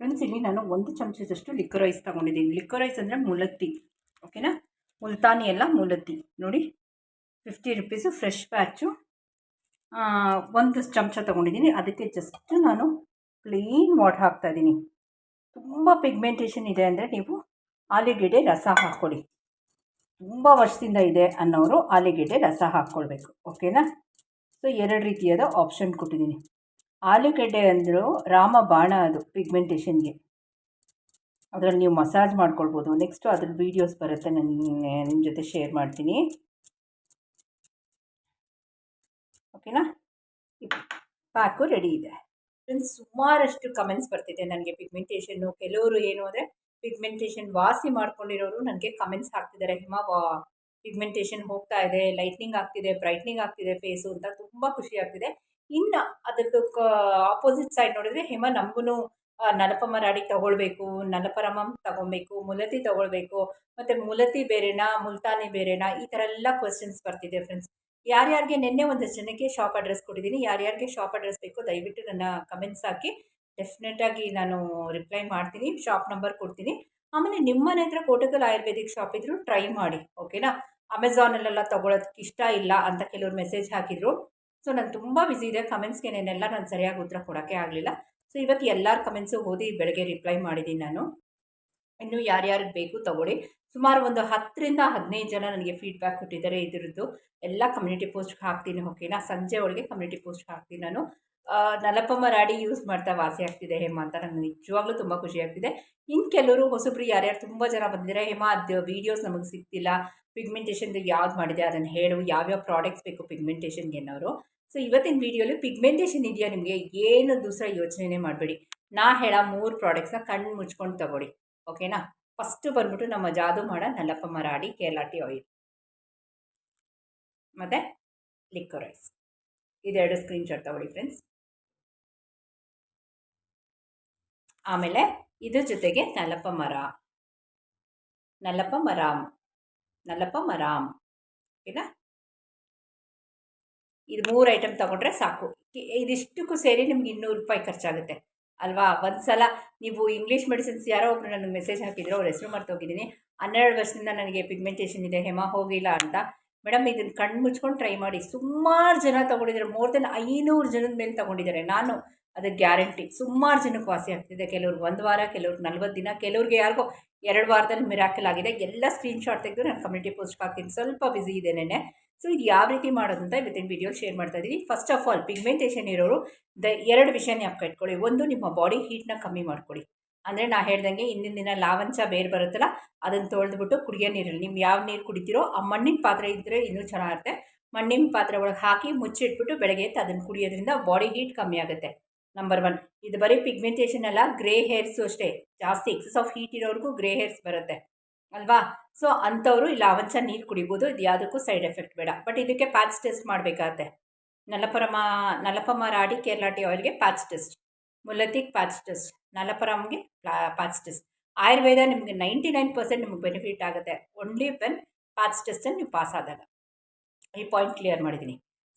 Friends ಇಲ್ಲಿ ನಾನು ಒಂದು ಚಮಚದಷ್ಟು ಲಿಕ್ಕರ್ ರೈಸ್ ತೊಗೊಂಡಿದ್ದೀನಿ. ಲಿಕ್ಕರ್ ರೈಸ್ ಅಂದರೆ ಮುಲತ್ತಿ ಓಕೆನಾ ಮುಲ್ತಾನಿ ಎಲ್ಲ ಮುಲತ್ತಿ ನೋಡಿ ಫಿಫ್ಟಿ ರುಪೀಸು ಫ್ರೆಶ್ ಪ್ಯಾಚು ಒಂದು ಚಮಚ ತೊಗೊಂಡಿದ್ದೀನಿ. ಅದಕ್ಕೆ ಜಸ್ಟ್ ನಾನು ಪ್ಲೇನ್ ವಾಟರ್ ಹಾಕ್ತಾಯಿದ್ದೀನಿ ತುಂಬ ಪಿಗ್ಮೆಂಟೇಷನ್ ಇದೆ ಅಂದರೆ ನೀವು ಆಲೂಗೆಡ್ಡೆ ರಸ ಹಾಕ್ಕೊಳ್ಳಿ. ತುಂಬ ವರ್ಷದಿಂದ ಇದೆ ಅನ್ನೋರು ಆಲೂಗೆಡ್ಡೆ ರಸ ಹಾಕ್ಕೊಳ್ಬೇಕು ಓಕೆನಾ ಸೊ ಎರಡು ರೀತಿಯಾದ ಆಪ್ಷನ್ ಕೊಟ್ಟಿದ್ದೀನಿ. ಆಲೂಗೆಡ್ಡೆ ಅಂದರೂ ರಾಮ ಬಾಣ ಅದು ಪಿಗ್ಮೆಂಟೇಷನ್ಗೆ ಅದರಲ್ಲಿ ನೀವು ಮಸಾಜ್ ಮಾಡ್ಕೊಳ್ಬೋದು. ನೆಕ್ಸ್ಟು ಅದ್ರ ವೀಡಿಯೋಸ್ ಬರುತ್ತೆ ನಾನು ನಿಮ್ಮ ಜೊತೆ ಶೇರ್ ಮಾಡ್ತೀನಿ. ಓಕೆನಾ ಪ್ಯಾಕು ರೆಡಿ ಇದೆ. ಫ್ರೆಂಡ್ಸ್ ಸುಮಾರಷ್ಟು ಕಮೆಂಟ್ಸ್ ಬರ್ತಿದೆ ನನಗೆ ಪಿಗ್ಮೆಂಟೇಷನ್ನು ಕೆಲವರು ಏನು ಅಂದರೆ ಪಿಗ್ಮೆಂಟೇಷನ್ ವಾಸಿ ಮಾಡ್ಕೊಂಡಿರೋರು ನನಗೆ ಕಮೆಂಟ್ಸ್ ಹಾಕ್ತಿದ್ದಾರೆ. ಹಿಮ ಪಿಗ್ಮೆಂಟೇಷನ್ ಹೋಗ್ತಾ ಇದೆ ಲೈಟ್ನಿಂಗ್ ಆಗ್ತಿದೆ ಬ್ರೈಟ್ನಿಂಗ್ ಆಗ್ತಿದೆ ಫೇಸು ಅಂತ ತುಂಬ ಖುಷಿ ಆಗ್ತಿದೆ. ಇನ್ನು ಅದರದ್ದು ಕ ಆಪೋಸಿಟ್ ಸೈಡ್ ನೋಡಿದ್ರೆ ಹಿಮ ನಮಗೂ ನಲಪ ಮರಾಡಿ ತಗೊಳ್ಬೇಕು, ನಲಪರಮಂ ತಗೊಬೇಕು ಮುಲತಿ ತಗೊಳ್ಬೇಕು, ಮತ್ತು ಮುಲತಿ ಬೇರೆನಾ, ಮುಲ್ತಾನಿ ಬೇರೆನಾ, ಈ ಥರ ಎಲ್ಲ ಕ್ವಶನ್ಸ್ ಬರ್ತಿದೆ ಫ್ರೆಂಡ್ಸ್ ಯಾರ್ಯಾರಿಗೆ ನಿನ್ನೆ ಒಂದಷ್ಟು ಜನಕ್ಕೆ ಶಾಪ್ ಅಡ್ರೆಸ್ ಕೊಟ್ಟಿದ್ದೀನಿ, ಯಾರ್ಯಾರಿಗೆ ಶಾಪ್ ಅಡ್ರೆಸ್ ಬೇಕೋ ದಯವಿಟ್ಟು ನನ್ನ ಕಮೆಂಟ್ಸ್ ಹಾಕಿ ಡೆಫಿನೆಟಾಗಿ ನಾನು ರಿಪ್ಲೈ ಮಾಡ್ತೀನಿ ಶಾಪ್ ನಂಬರ್ ಕೊಡ್ತೀನಿ. ಆಮೇಲೆ ನಿಮ್ಮ ಮನೆ ಹತ್ರ ಕೋಟಕಲ್ ಆಯುರ್ವೇದಿಕ್ ಶಾಪ್ ಇದ್ದರೂ ಟ್ರೈ ಮಾಡಿ ಓಕೆನಾ ಅಮೆಝಾನಲ್ಲೆಲ್ಲ ತೊಗೊಳೋದಕ್ಕೆ ಇಷ್ಟ ಇಲ್ಲ ಅಂತ ಕೆಲವರು ಮೆಸೇಜ್ ಹಾಕಿದರು. ಸೊ ನಾನು ತುಂಬ ಬ್ಯುಸಿ ಇದೆ. ಕಮೆಂಟ್ಸ್ಗೆ ನೆನ್ನೆಲ್ಲ ನಾನು ಸರಿಯಾಗಿ ಉತ್ತರ ಕೊಡೋಕ್ಕೆ ಆಗಲಿಲ್ಲ. ಸೊ ಇವತ್ತು ಎಲ್ಲರ ಕಮೆಂಟ್ಸು ಓದಿ ಬೆಳಗ್ಗೆ ರಿಪ್ಲೈ ಮಾಡಿದ್ದೀನಿ ನಾನು. ಇನ್ನು ಯಾರ್ಯಾರಿಗೆ ಬೇಕು ತಗೊಳ್ಳಿ. ಸುಮಾರು ಒಂದು ಹತ್ತರಿಂದ ಹದಿನೈದು ಜನ ನನಗೆ ಫೀಡ್ಬ್ಯಾಕ್ ಕೊಟ್ಟಿದ್ದಾರೆ ಇದರದ್ದು. ಎಲ್ಲ ಕಮ್ಯುನಿಟಿ ಪೋಸ್ಟ್ಗೆ ಹಾಕ್ತೀನಿ ಓಕೆನಾ ಸಂಜೆ ಒಳಗೆ ಕಮ್ಯುನಿಟಿ ಪೋಸ್ಟ್ಗೆ ಹಾಕ್ತೀನಿ ನಾನು. ನಲಪಮ್ಮ ರಾಡಿ ಯೂಸ್ ಮಾಡ್ತಾ ವಾಸಿ ಆಗ್ತಿದೆ ಹೇಮ ಅಂತ. ನನಗೆ ನಿಜವಾಗ್ಲೂ ತುಂಬ ಖುಷಿ ಆಗ್ತಿದೆ. ಇನ್ನು ಕೆಲವರು ಹೊಸಬ್ರು ಯಾರ್ಯಾರು ತುಂಬ ಜನ ಬಂದಿದ್ದಾರೆ. ಹೇಮ, ಅದು ವೀಡಿಯೋಸ್ ನಮಗೆ ಸಿಗ್ತಿಲ್ಲ. ಪಿಗ್ಮೆಂಟೇಷನ್ದು ಯಾವ್ದು ಮಾಡಿದೆ, ಅದನ್ನು ಹೇಳು, ಯಾವ್ಯಾವ ಪ್ರಾಡಕ್ಟ್ಸ್ ಬೇಕು ಪಿಗ್ಮೆಂಟೇಷನ್ಗೆ ಅನ್ನೋರು. ಸೊ ಇವತ್ತಿನ ವಿಡಿಯೋಲಿ ಪಿಗ್ಮೆಂಟೇಷನ್ ಇದೆಯಾ ನಿಮಗೆ? ಏನು ದೂಸರ ಯೋಚನೆ ಮಾಡಬೇಡಿ. ನಾ ಹೇಳ ಮೂರು ಪ್ರಾಡಕ್ಟ್ಸ್ನ ಕಣ್ಣು ಮುಚ್ಕೊಂಡು ತಗೊಳ್ಳಿ. ಓಕೆನಾ ಫಸ್ಟು ಬಂದ್ಬಿಟ್ಟು ನಮ್ಮ ಜಾದು ಮಾಡ, ನಲ್ಲಪ್ಪ ಮರಾಡಿ ಕೇರಳಾಟಿ ಆಯಿಲ್ ಮತ್ತು ಲಿಕ್ವರೈಸ್ ರೈಸ್ ಇದೆರಡು ಸ್ಕ್ರೀನ್ಶಾಟ್ ತಗೊಳ್ಳಿ ಫ್ರೆಂಡ್ಸ್ ಆಮೇಲೆ ಇದ್ರ ಜೊತೆಗೆ ನಲ್ಲಪ್ಪ ಮರ, ನಲ್ಲಪ್ಪ ಮರಾಮ್. ನಲಪ ಮರಾಮ್. ಓಕೆನಾ ಇದು ಮೂರು ಐಟಮ್ ತೊಗೊಂಡ್ರೆ ಸಾಕು. ಇದಿಷ್ಟಕ್ಕೂ ಸೇರಿ ನಿಮ್ಗೆ ಇನ್ನೂರು ರೂಪಾಯಿ ಖರ್ಚಾಗುತ್ತೆ. ಅಲ್ವಾ? ಒಂದು ಸಲ ನೀವು ಇಂಗ್ಲೀಷ್ ಮೆಡಿಸಿನ್ಸ್ ಯಾರೋ ಒಬ್ಬರು ನನಗೆ ಮೆಸೇಜ್ ಹಾಕಿದ್ರು, ಅವ್ರ ಹೆಸರು ಮರ್ತೋಗಿದ್ದೀನಿ ಹನ್ನೆರಡು ವರ್ಷದಿಂದ ನನಗೆ ಪಿಗ್ಮೆಂಟೇಷನ್ ಇದೆ, ಹೆಮ ಹೋಗಿಲ್ಲ ಅಂತ. ಮೇಡಮ್ ಇದನ್ನು ಕಣ್ಣು ಮುಚ್ಕೊಂಡು ಟ್ರೈ ಮಾಡಿ. ಸುಮಾರು ಜನ ತೊಗೊಂಡಿದ್ದಾರೆ. ಮೋರ್ ದೆನ್ ಐನೂರು ಜನದ ಮೇಲೆ ತೊಗೊಂಡಿದ್ದಾರೆ. ನಾನು ಅದಕ್ಕೆ ಗ್ಯಾರಂಟಿ. ಸುಮಾರು ಜನಕ್ಕೆ ವಾಸಿ ಆಗ್ತಿದೆ. ಕೆಲವ್ರಿಗೆ ಒಂದು ವಾರ ಕೆಲವ್ರಿಗೆ ನಲ್ವತ್ತು ದಿನ, ಕೆಲವ್ರಿಗೆ ಯಾರಿಗೋ ಎರಡು ವಾರದಲ್ಲಿ ಮಿರಾಕಲ್ ಆಗಿದೆ. ಎಲ್ಲ ಸ್ಕ್ರೀನ್ಶಾಟ್ ತೆಗೆದು ನಾನು ಕಮ್ಯುನಿಟಿ ಪೋಸ್ಟ್ ಹಾಕ್ತೀನಿ. ಸ್ವಲ್ಪ ಬ್ಯುಸಿ ಇದೆ ನೆನೆ ಸೊ ಇದು ಯಾವ ರೀತಿ ಮಾಡೋದು ಅಂತ ಇವತ್ತಿನ ವಿಡಿಯೋ ಶೇರ್ ಮಾಡ್ತಾ ಇದ್ದೀವಿ ಫಸ್ಟ್ ಆಫ್ ಆಲ್ ಪಿಗ್ಮೆಂಟೇಷನ್ ಇರೋರು, ದ ಎರಡು ವಿಷಯ ಜ್ಞಾಪಕ ಇಟ್ಕೊಳ್ಳಿ. ಒಂದು, ನಿಮ್ಮ ಬಾಡಿ ಹೀಟ್ನ ಕಮ್ಮಿ ಮಾಡ್ಕೊಳ್ಳಿ. ಅಂದರೆ ನಾ ಹೇಳ್ದಂಗೆ ಇಂದಿನ ದಿನ ಲಾವಂಚ ಬೇರೆ ಬರುತ್ತಲ್ಲ, ಅದನ್ನು ತೊಳೆದ್ಬಿಟ್ಟು ಕುಡಿಯೋ ನೀರಲ್ಲಿ. ನೀವು ಯಾವ ನೀರು ಕುಡಿತೀರೋ, ಆ ಮಣ್ಣಿನ ಪಾತ್ರೆ ಇದ್ದರೆ ಇನ್ನೂ ಚೆನ್ನಾಗಿರುತ್ತೆ. ಮಣ್ಣಿನ ಪಾತ್ರೆ ಒಳಗೆ ಹಾಕಿ ಮುಚ್ಚಿಟ್ಬಿಟ್ಟು ಬೆಳಗ್ಗೆ ಎದ್ದು ಅದನ್ನು ಕುಡಿಯೋದ್ರಿಂದ ಬಾಡಿ ಹೀಟ್ ಕಮ್ಮಿ ಆಗುತ್ತೆ. ನಂಬರ್ ಒನ್ ಇದು ಬರೀ ಪಿಗ್ಮೆಂಟೇಷನ್ ಅಲ್ಲ ಗ್ರೇ ಹೇರ್ಸು ಅಷ್ಟೇ. ಜಾಸ್ತಿ ಎಕ್ಸಸ್ ಆಫ್ ಹೀಟ್ ಇರೋರಿಗೂ ಗ್ರೇ ಹೇರ್ಸ್ ಬರುತ್ತೆ. ಅಲ್ವಾ? ಸೊ ಅಂಥವರು ಇಲ್ಲ ಅವಂಚ ನೀರು ಕುಡಿಬೋದು, ಇದು ಯಾವುದಕ್ಕೂ ಸೈಡ್ ಎಫೆಕ್ಟ್ ಬೇಡ. ಬಟ್ ಇದಕ್ಕೆ ಪ್ಯಾಚ್ ಟೆಸ್ಟ್ ಮಾಡಬೇಕಾಗತ್ತೆ. ನಲಪರಮ, ನಲಪಮ ರಾಡಿ ಕೇರಳಾಟಿ ಆಯಿಲ್ಗೆ ಪ್ಯಾಚ್ ಟೆಸ್ಟ್ ಮುಲತಿಕ್ ಪ್ಯಾಚ್ ಟೆಸ್ಟ್ ನಲಪರಮ್ಗೆ ಪ್ಯಾಚ್ ಟೆಸ್ಟ್ ಆಯುರ್ವೇದ ನಿಮಗೆ ನೈಂಟಿ ನೈನ್ ಪರ್ಸೆಂಟ್ ನಿಮಗೆ ಬೆನಿಫಿಟ್ ಆಗುತ್ತೆ. ಓನ್ಲಿ ವೆನ್ ಪ್ಯಾಚ್ ಟೆಸ್ಟನ್ನು ನೀವು ಪಾಸ್ ಆದಾಗ. ಈ ಪಾಯಿಂಟ್ ಕ್ಲಿಯರ್ ಮಾಡಿದ್ದೀನಿ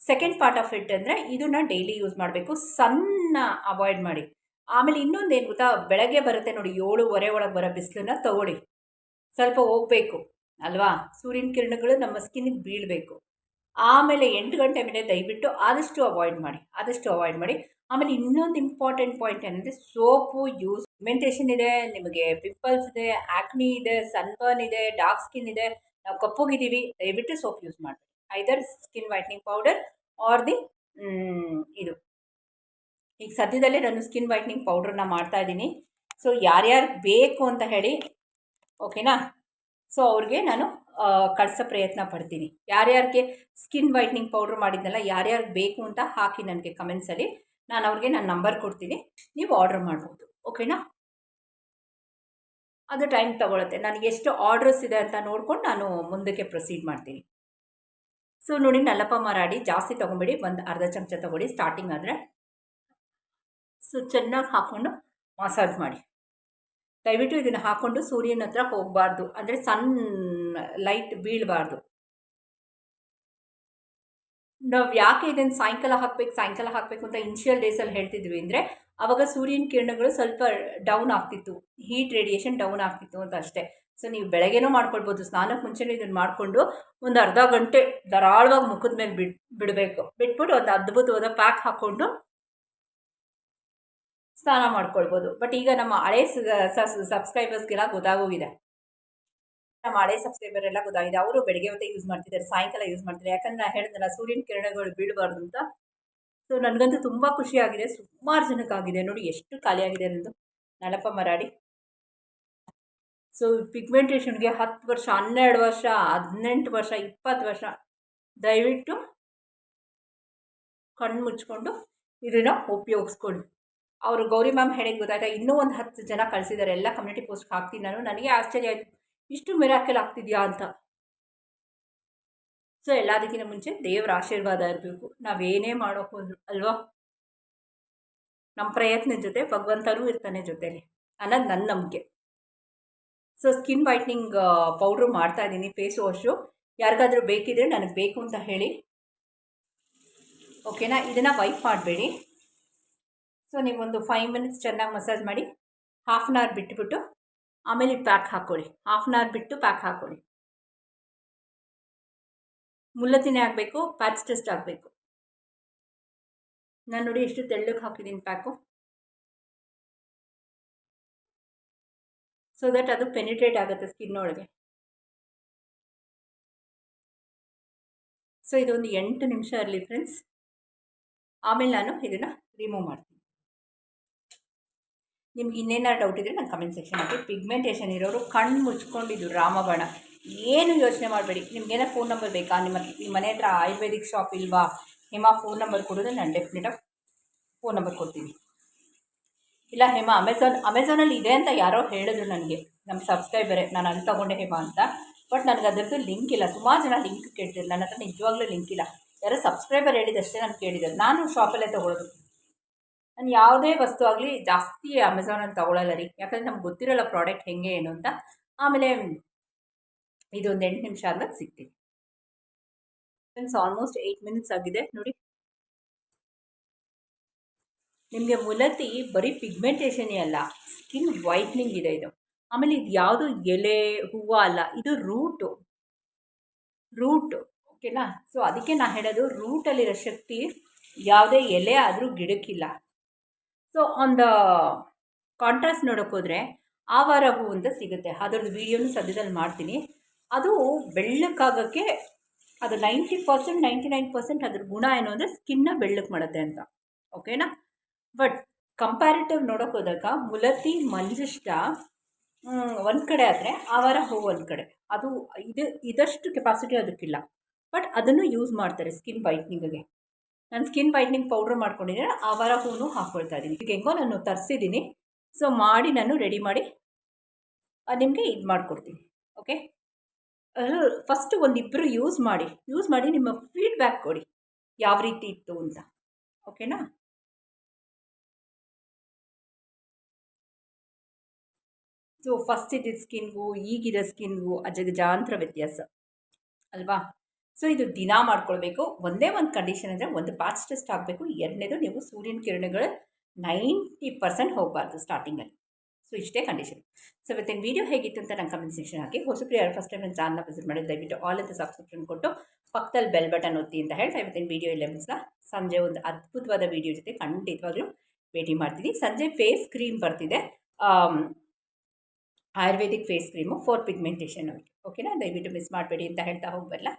ಸೆಕೆಂಡ್ ಪಾರ್ಟ್ ಆಫ್ ಇಟ್ ಅಂದರೆ ಇದನ್ನ ಡೈಲಿ ಯೂಸ್ ಮಾಡಬೇಕು. ಸಣ್ಣ ಅವಾಯ್ಡ್ ಮಾಡಿ. ಆಮೇಲೆ ಇನ್ನೊಂದು ಏನು ಗೊತ್ತಾ? ಬೆಳಗ್ಗೆ ಬರುತ್ತೆ ನೋಡಿ, ಏಳುವರೆ ಒಳಗೆ ಬರೋ ಬಿಸಿಲನ್ನ ತಗೊಳ್ಳಿ. ಸ್ವಲ್ಪ ಹೋಗಬೇಕು, ಅಲ್ವಾ? ಸೂರ್ಯನ ಕಿರಣಗಳು ನಮ್ಮ ಸ್ಕಿನ್ನಿಗೆ ಬೀಳಬೇಕು. ಆಮೇಲೆ ಎಂಟು ಗಂಟೆ ಮೇಲೆ ದಯವಿಟ್ಟು ಆದಷ್ಟು ಅವಾಯ್ಡ್ ಮಾಡಿ, ಆದಷ್ಟು ಅವಾಯ್ಡ್ ಮಾಡಿ. ಆಮೇಲೆ ಇನ್ನೊಂದು ಇಂಪಾರ್ಟೆಂಟ್ ಪಾಯಿಂಟ್ ಏನಂದರೆ ಸೋಪು ಯೂಸ್ ಮೆಂಟೇಷನ್ ಇದೆ, ನಿಮಗೆ ಪಿಂಪಲ್ಸ್ ಇದೆ ಆಕ್ನಿ ಇದೆ ಸನ್ಬರ್ನ್ ಇದೆ ಡಾರ್ಕ್ ಸ್ಕಿನ್ ಇದೆ. ನಾವು ಕಪ್ಪೋಗಿದ್ದೀವಿ ದಯವಿಟ್ಟು ಸೋಪ್ ಯೂಸ್ ಮಾಡಬೇಡಿ. Either skin whitening powder or the ಇದು. ಈಗ ಸದ್ಯದಲ್ಲೇ ನಾನು ಸ್ಕಿನ್ ವೈಟ್ನಿಂಗ್ ಪೌಡ್ರನ್ನ ಮಾಡ್ತಾ ಇದ್ದೀನಿ. ಸೊ ಯಾರ್ಯಾರು ಬೇಕು ಅಂತ ಹೇಳಿ ಓಕೆನಾ ಸೊ ಅವ್ರಿಗೆ ನಾನು ಕಳಿಸೋ ಪ್ರಯತ್ನ ಪಡ್ತೀನಿ. ಯಾರ್ಯಾರಿಗೆ ಸ್ಕಿನ್ ವೈಟ್ನಿಂಗ್ ಪೌಡ್ರ್ ಮಾಡಿದ್ನಲ್ಲ ಯಾರ್ಯಾರಿಗೆ ಬೇಕು ಅಂತ ಹಾಕಿ ನನಗೆ ಕಮೆಂಟ್ಸಲ್ಲಿ ನಾನು ಅವ್ರಿಗೆ ನನ್ನ ನಂಬರ್ ಕೊಡ್ತೀನಿ. ನೀವು ಆರ್ಡ್ರ್ ಮಾಡ್ಬೋದು ಓಕೆನಾ ಅದು ಟೈಮ್ ತಗೊಳತ್ತೆ. ನನಗೆ ಎಷ್ಟು ಆರ್ಡ್ರಸ್ ಇದೆ ಅಂತ ನೋಡ್ಕೊಂಡು ನಾನು ಮುಂದಕ್ಕೆ ಪ್ರೊಸೀಡ್ ಮಾಡ್ತೀನಿ. ಸೊ ನೋಡಿ, ನಲ್ಲಪ್ಪ ಮರಾಡಿ ಜಾಸ್ತಿ ತೊಗೊಂಬೇಡಿ. ಒಂದು ಅರ್ಧ ಚಮಚ ತೊಗೊಡಿ ಸ್ಟಾರ್ಟಿಂಗ್ ಆದರೆ. ಸೊ ಚೆನ್ನಾಗಿ ಹಾಕ್ಕೊಂಡು ಮಸಾಜ್ ಮಾಡಿ. ದಯವಿಟ್ಟು ಇದನ್ನು ಹಾಕ್ಕೊಂಡು ಸೂರ್ಯನ ಹತ್ರ ಹೋಗಬಾರ್ದು. ಅಂದರೆ ಸನ್ ಲೈಟ್ ಬೀಳಬಾರ್ದು. ನಾವು ಯಾಕೆ ಇದನ್ನು ಸಾಯಂಕಾಲ ಹಾಕಬೇಕು ಸಾಯಂಕಾಲ ಹಾಕಬೇಕು ಅಂತ ಇನ್ಷಿಯಲ್ ಡೇಸಲ್ಲಿ ಹೇಳ್ತಿದ್ವಿ ಅಂದರೆ ಆವಾಗ ಸೂರ್ಯನ ಕಿರಣಗಳು ಸ್ವಲ್ಪ ಡೌನ್ ಆಗ್ತಿತ್ತು. ಹೀಟ್ ರೇಡಿಯೇಷನ್ ಡೌನ್ ಆಗ್ತಿತ್ತು ಅಂತ ಅಷ್ಟೇ. ಸೊ ನೀವು ಬೆಳಗ್ಗೆನೂ ಮಾಡ್ಕೊಳ್ಬೋದು ಸ್ನಾನಕ್ಕೆ ಮುಂಚೆನೇ ಇದನ್ನು ಮಾಡಿಕೊಂಡು ಒಂದು ಅರ್ಧ ಗಂಟೆ ಧಾರಾಳವಾಗಿ ಮುಖದ ಮೇಲೆ ಬಿಡ್, ಬಿಡಬೇಕು. ಬಿಟ್ಬಿಟ್ಟು ಒಂದು ಅದ್ಭುತವಾದ ಪ್ಯಾಕ್ ಹಾಕ್ಕೊಂಡು ಸ್ನಾನ ಮಾಡ್ಕೊಳ್ಬೋದು. ಬಟ್ ಈಗ ನಮ್ಮ ಹಳೆ ಸಬ್ಸ್ಕ್ರೈಬರ್ಸ್ಗೆಲ್ಲ ಗೊತ್ತಾಗೋಗಿದೆ. ನಮ್ಮ ಹಳೆ ಸಬ್ಸ್ಕ್ರೈಬರ್ ಎಲ್ಲ ಗೊತ್ತಾಗಿದೆ. ಅವರು ಬೆಳಗ್ಗೆ ಹೊತ್ತೆ ಯೂಸ್ ಮಾಡ್ತಿದ್ದಾರೆ, ಸಾಯಂಕಾಲ ಯೂಸ್ ಮಾಡ್ತಿದ್ದಾರೆ. ಯಾಕಂದ್ರೆ ನಾನು ಹೇಳಿದ್ನಲ್ಲ, ಸೂರ್ಯನ ಕಿರಣಗಳು ಬೀಳಬಾರ್ದು ಅಂತ. ಸೊ ನನಗಂತೂ ತುಂಬ ಖುಷಿಯಾಗಿದೆ. ಸುಮಾರು ಜನಕ್ಕಾಗಿದೆ. ನೋಡಿ, ಎಷ್ಟು ಖಾಲಿಯಾಗಿದೆ ಅನ್ನೋದು. ನಳಪ ಮರಾಡಿ. ಸೊ ಪಿಗ್ಮೆಂಟೇಷನ್ಗೆ ಹತ್ತು ವರ್ಷ, ಹನ್ನೆರಡು ವರ್ಷ, ಹದಿನೆಂಟು ವರ್ಷ, ಇಪ್ಪತ್ತು ವರ್ಷ ದಯವಿಟ್ಟು ಕಣ್ಣು ಮುಚ್ಕೊಂಡು ಇದನ್ನು ಉಪಯೋಗಿಸ್ಕೊಳ್ಳಿ. ಅವರು ಗೌರಿ ಮ್ಯಾಮ್ ಹೇಳಿದ ಗೊತ್ತಾಯ್ತಾ? ಇನ್ನೂ ಒಂದು ಹತ್ತು ಜನ ಕಳಿಸಿದ್ದಾರೆ ಎಲ್ಲ ಕಮ್ಯುನಿಟಿ ಪೋಸ್ಟ್ ಹಾಕ್ತೀನಿ ನಾನು. ನನಗೆ ಆಶ್ಚರ್ಯ ಆಯಿತು. ಇಷ್ಟು ಮಿರಾಕಲ್ ಆಗ್ತಿದೆಯಾ ಅಂತ. ಸೊ ಎಲ್ಲದಕ್ಕಿಂತ ಮುಂಚೆ ದೇವರ ಆಶೀರ್ವಾದ ಇರಬೇಕು. ನಾವೇನೇ ಮಾಡೋಕೆ ಹೋದ್ರು, ಅಲ್ವಾ? ನಮ್ಮ ಪ್ರಯತ್ನದ ಜೊತೆ ಭಗವಂತನೂ ಇರ್ತಾನೆ ಜೊತೆಲಿ. ಅನ್ನೋದು ನನ್ನ ನಂಬಿಕೆ. ಸೊ ಸ್ಕಿನ್ ವೈಟ್ನಿಂಗ್ ಪೌಡ್ರು ಮಾಡ್ತಾ ಇದ್ದೀನಿ ಫೇಸ್ ವಾಶು ಯಾರಿಗಾದರೂ ಬೇಕಿದ್ರೆ ನನಗೆ ಬೇಕು ಅಂತ ಹೇಳಿ. ಓಕೆನಾ ಇದನ್ನು ವೈಪ್ ಮಾಡಬೇಡಿ. ಸೊ ನೀವೊಂದು ಫೈವ್ ಮಿನಿಟ್ಸ್ ಚೆನ್ನಾಗಿ ಮಸಾಜ್ ಮಾಡಿ ಹಾಫ್ ಆನ್ ಅವರ್ ಬಿಟ್ಬಿಟ್ಟು, ಆಮೇಲೆ ಪ್ಯಾಕ್ ಹಾಕ್ಕೊಳ್ಳಿ ಹಾಫ್ ಆನ್ ಅವರ್ ಬಿಟ್ಟು ಪ್ಯಾಕ್ ಹಾಕ್ಕೊಳ್ಳಿ ಮುಲ್ಲತಿನೇ ಆಗಬೇಕು ಪ್ಯಾಚ್ ಟೆಸ್ಟ್ ಆಗಬೇಕು. ನಾನು ನೋಡಿ ಎಷ್ಟು ತೆಳ್ಳಗೆ ಹಾಕಿದ್ದೀನಿ ಪ್ಯಾಕು ಸೊ ದಟ್ ಅದು ಪೆನಿಟ್ರೇಟ್ ಆಗುತ್ತೆ ಸ್ಕಿನ್ ಒಳಗೆ. ಸೊ ಇದೊಂದು ಎಂಟು ನಿಮಿಷ ಇರಲಿ ಫ್ರೆಂಡ್ಸ್ ಆಮೇಲೆ ನಾನು ಇದನ್ನು ರಿಮೂವ್ ಮಾಡ್ತೀನಿ. ನಿಮ್ಗೆ ಇನ್ನೇನಾರು ಡೌಟ್ ಇದ್ದರೆ ನಾನು ಕಮೆಂಟ್ ಸೆಕ್ಷನ್ ಹಾಕಿ ಪಿಗ್ಮೆಂಟೇಷನ್ ಇರೋರು ಕಣ್ಣು ಮುಚ್ಕೊಂಡಿದ್ದು ರಾಮಬಾಣ. ಏನು ಯೋಚನೆ ಮಾಡಬೇಡಿ. ನಿಮ್ಗೇನೋ ಫೋನ್ ನಂಬರ್ ಬೇಕಾ? ನಿಮ್ಮ ನಿಮ್ಮ ಮನೆ ಹತ್ರ ಆಯುರ್ವೇದಿಕ್ ಶಾಪ್ ಇಲ್ವಾ? ನಿಮ್ಮ ಫೋನ್ ನಂಬರ್ ಕೊಡೋದು ನಾನು ಡೆಫಿನೆಟಾಗಿ ಫೋನ್ ನಂಬರ್ ಕೊಡ್ತೀನಿ. ಇಲ್ಲ ಹೇಮ ಅಮೆಝಾನ್ ಅಮೆಝಾನಲ್ಲಿ ಇದೆ ಅಂತ ಯಾರೋ ಹೇಳಿದ್ರು ನನಗೆ. ನಮ್ಮ ಸಬ್ಸ್ಕ್ರೈಬರೇ ನಾನು ಅಲ್ಲಿ ತೊಗೊಂಡೆ ಹೇಮ ಅಂತ. ಬಟ್ ನನಗೆ ಅದರದ್ದು ಲಿಂಕ್ ಇಲ್ಲ. ಸುಮಾರು ಜನ ಲಿಂಕ್ ಕೇಳ್ತಿದ್ರು. ನನ್ನ ಹತ್ರ ನಿಜವಾಗ್ಲೂ ಲಿಂಕ್ ಇಲ್ಲ. ಯಾರೋ ಸಬ್ಸ್ಕ್ರೈಬರ್ ಹೇಳಿದಷ್ಟೇ ನಾನು ಕೇಳಿದೆ ನಾನು ಶಾಪಲ್ಲೇ ತೊಗೊಳೋದು ನಾನು ಯಾವುದೇ ವಸ್ತು ಆಗಲಿ ಜಾಸ್ತಿ ಅಮೆಝಾನಲ್ಲಿ ತೊಗೊಳಲ್ಲ ರೀ. ಯಾಕಂದರೆ ನಮ್ಗೆ ಗೊತ್ತಿರೋಲ್ಲ ಪ್ರಾಡಕ್ಟ್ ಹೆಂಗೆ ಏನು ಅಂತ. ಆಮೇಲೆ ಇದೊಂದು ಎಂಟು ನಿಮಿಷ ಆದ್ಮೇಲೆ ಸಿಗ್ತೀನಿ. ಫ್ರೆಂಡ್ಸ್ ಆಲ್ಮೋಸ್ಟ್ ಏಯ್ಟ್ ಮಿನಿಟ್ಸ್ ಆಗಿದೆ. ನೋಡಿ. ನಿಮಗೆ ಮುಲತಿ ಬರೀ ಪಿಗ್ಮೆಂಟೇಷನೇ ಅಲ್ಲ ಸ್ಕಿನ್ ವೈಟ್ನಿಂಗ್ ಇದೆ ಇದು. ಆಮೇಲೆ ಇದು ಯಾವುದು? ಎಲೆ, ಹೂವು ಅಲ್ಲ, ಇದು ರೂಟು ರೂಟು ಓಕೆನಾ ಸೊ ಅದಕ್ಕೆ ನಾನು ಹೇಳೋದು ರೂಟಲ್ಲಿರೋ ಶಕ್ತಿ ಯಾವುದೇ ಎಲೆ ಆದರೂ ಗಿಡಕ್ಕಿಲ್ಲ. ಸೊ ದ ಕಾಂಟ್ರಾಸ್ಟ್ ನೋಡೋಕ್ಕೋದ್ರೆ ಆವಾರ ಹೂ ಅಂತ ಸಿಗುತ್ತೆ. ಅದರದ್ದು ವೀಡಿಯೋನು ಸದ್ಯದಲ್ಲಿ ಮಾಡ್ತೀನಿ. ಅದು ಬೆಳ್ಳಕ್ಕಾಗೋಕ್ಕೆ ಅದು ninety percent ninety nine percent ಅದ್ರ ಗುಣ ಏನು ಅಂದರೆ ಸ್ಕಿನ್ನ ಬೆಳ್ಳಕ್ಕೆ ಮಾಡುತ್ತೆ ಅಂತ. ಓಕೆನಾ ಬಟ್ ಕಂಪ್ಯಾರಿಟಿವ್ ನೋಡೋಕೆ ಹೋದಾಗ ಮುಲತಿ ಮಂಜಿಷ್ಟ ಒಂದು ಕಡೆ ಆದರೆ ಆವಾರ ಹೂವು ಒಂದು ಕಡೆ. ಅದು ಇದು, ಇದಷ್ಟು ಕೆಪಾಸಿಟಿ ಅದಕ್ಕಿಲ್ಲ. ಬಟ್ ಅದನ್ನು ಯೂಸ್ ಮಾಡ್ತಾರೆ ಸ್ಕಿನ್ ವೈಟ್ನಿಂಗ್ಗೆ ನಾನು ಸ್ಕಿನ್ ವೈಟ್ನಿಂಗ್ ಪೌಡ್ರ್ ಮಾಡ್ಕೊಂಡಿದ್ದೀನಿ ಆವಾರ ಹೂವು ಹಾಕ್ಕೊಳ್ತಾ ಇದ್ದೀನಿ ಈಗ ಹೆಂಗೋ ನಾನು ತರಿಸಿದ್ದೀನಿ ಸೊ ಮಾಡಿ ನಾನು ರೆಡಿ ಮಾಡಿ ನಿಮಗೆ ಇದು ಮಾಡಿಕೊಡ್ತೀನಿ. ಓಕೆ ಫಸ್ಟ್ ಒಂದಿಬ್ಬರು ಯೂಸ್ ಮಾಡಿ. ಯೂಸ್ ಮಾಡಿ ನಿಮ್ಮ ಫೀಡ್ಬ್ಯಾಕ್ ಕೊಡಿ. ಯಾವ ರೀತಿ ಇತ್ತು ಅಂತ. ಓಕೆನಾ ಸೊ ಫಸ್ಟ್ ಇದ್ದಿದ್ದ ಸ್ಕಿನ್ಗೂ ಈಗಿರೋ ಸ್ಕಿನ್ಗೂ ಅಜಗಜಾಂತರ ವ್ಯತ್ಯಾಸ. ಅಲ್ವಾ? ಸೊ ಇದು ದಿನ ಮಾಡ್ಕೊಳ್ಬೇಕು. ಒಂದೇ ಒಂದು ಕಂಡೀಷನ್ ಅಂದರೆ ಒಂದು ಪ್ಯಾಚ್ ಟೆಸ್ಟ್ ಆಗಬೇಕು. ಎರಡನೇದು ನೀವು ಸೂರ್ಯನ ಕಿರಣಗಳು ನೈಂಟಿ ಪರ್ಸೆಂಟ್ ಹೋಗಬಾರ್ದು ಸ್ಟಾರ್ಟಿಂಗಲ್ಲಿ ಸೊ ಇಷ್ಟೇ ಕಂಡೀಷನ್ ಸೊ ಇವತ್ತಿನ ವೀಡಿಯೋ ಹೇಗಿತ್ತು ಅಂತ ನಂಗೆ ಕಮೆಂಟ್ ಸೆಕ್ಷನ್ ಹಾಕಿ. ಹೊಸಬ್ರು ಯಾರು ಫಸ್ಟ್ ಟೈಮ್ ನನ್ನ ಚಾನಲ್ನ ವಿಸಿಟ್ ಮಾಡಿ ದಯವಿಟ್ಟು ಆಲ್ ಅಂತ ಸಬ್ಸ್ಕ್ರಿಪ್ಷನ್ ಕೊಟ್ಟು ಪಕ್ಕದಲ್ಲಿ ಬೆಲ್ ಬಟನ್ ಒತ್ತಿ ಅಂತ ಹೇಳ್ತಾ ಇವತ್ತಿನ ವೀಡಿಯೋ ಇಲ್ಲೇ ಸಂಜೆ ಒಂದು ಅದ್ಭುತವಾದ ವೀಡಿಯೋ ಜೊತೆ ಖಂಡಿತವಾಗ್ಲೂ ಭೇಟಿ ಮಾಡ್ತೀನಿ. ಸಂಜೆ ಫೇಸ್ ಕ್ರೀಮ್ ಬರ್ತಿದೆ. Ayurvedic face cream for pigmentation ಓಕೆನಾ ದಯವಿಟ್ಟು ಮಿಸ್ ಮಾಡಬೇಡಿ ಅಂತ ಹೇಳ್ತಾ ಹೋಗ್ಬರಲ್ಲ